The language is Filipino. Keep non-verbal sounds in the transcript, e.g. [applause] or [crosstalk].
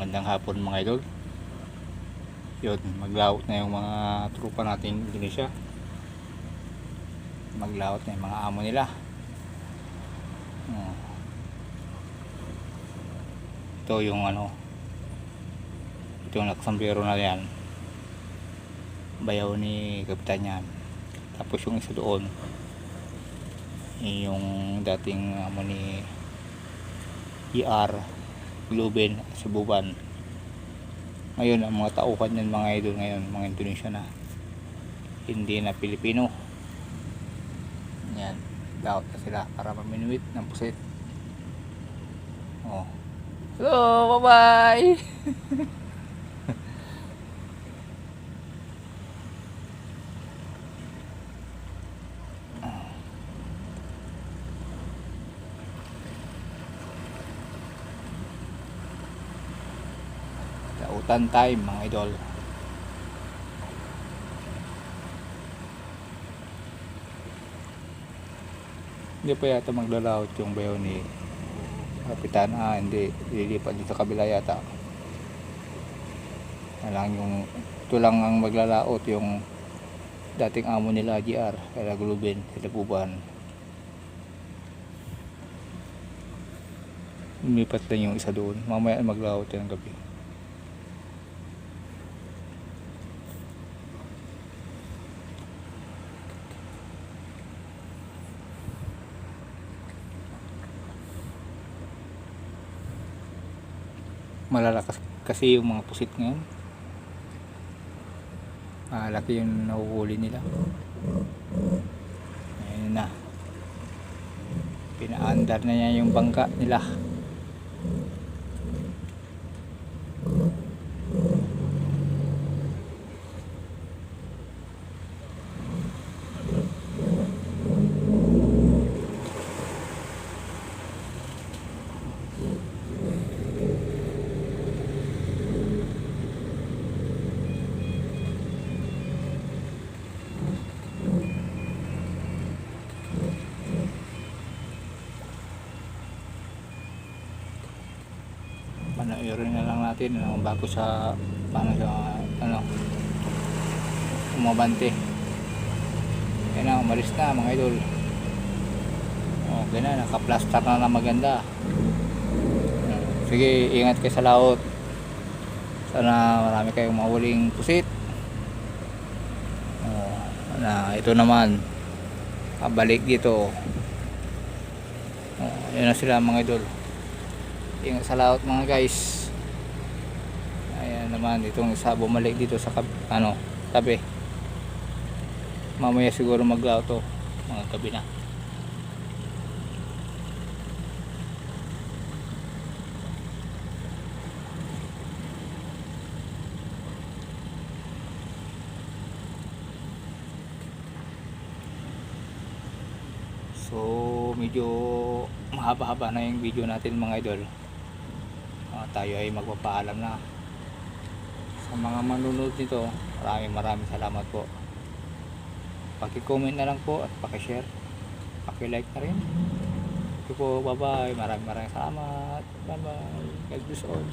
Magandang hapon mga idol. Yun, maglaot na yung mga trupa natin Indonesia. Maglaot na yung mga amo nila. Oh. Ito yung ano. Ito yung nakasambero na yan. Bayaw ni kapitan yan. Tapos yung isa doon. Yung dating amo ni ER Gluben Sububan ngayon ang mga tauhan yan mga idol ngayon mga Indonesia na. Hindi na Pilipino. Yan. Daot na sila para maminuit ng pusit. Oh. So bye [laughs] Dautan time mga idol. Hindi pa yata maglalaot yung bayaw ni Kapitan. Ah, hindi. Lilipat dito sa kabila yata. Alang yung ito lang ang maglalaot yung dating amo nila GR kaya Gulubin sila Puban lumipat lang yung isa doon mamaya maglalaot yan ng gabi malalakas kasi yung mga pusit ngayon. Malaki yung nahuhuli nila. Ayun na. Pinaandar na niya yung bangka nila panoorin na lang natin ano, bago sa paano sa ano umabante yan na umalis na mga idol. Okay na nakaplaster na na maganda. Sige ingat kayo sa laot. Sana marami kayong mahuling pusit. Oh, na ito naman. Balik dito. Oh, yun na sila mga idol ingat sa laot mga guys. Ayan naman itong isa bumalik dito sa ano tabi. Mamaya siguro maglaot to mga gabi na. So medyo mahaba-haba na yung video natin mga idol. Ah, tayo ay magpapaalam na. Sa mga manunod nito, maraming maraming salamat po. Paki-comment na lang po at paki-share. Paki-like na rin. Okay po, bye-bye. Maraming maraming salamat. Bye-bye. God bless all.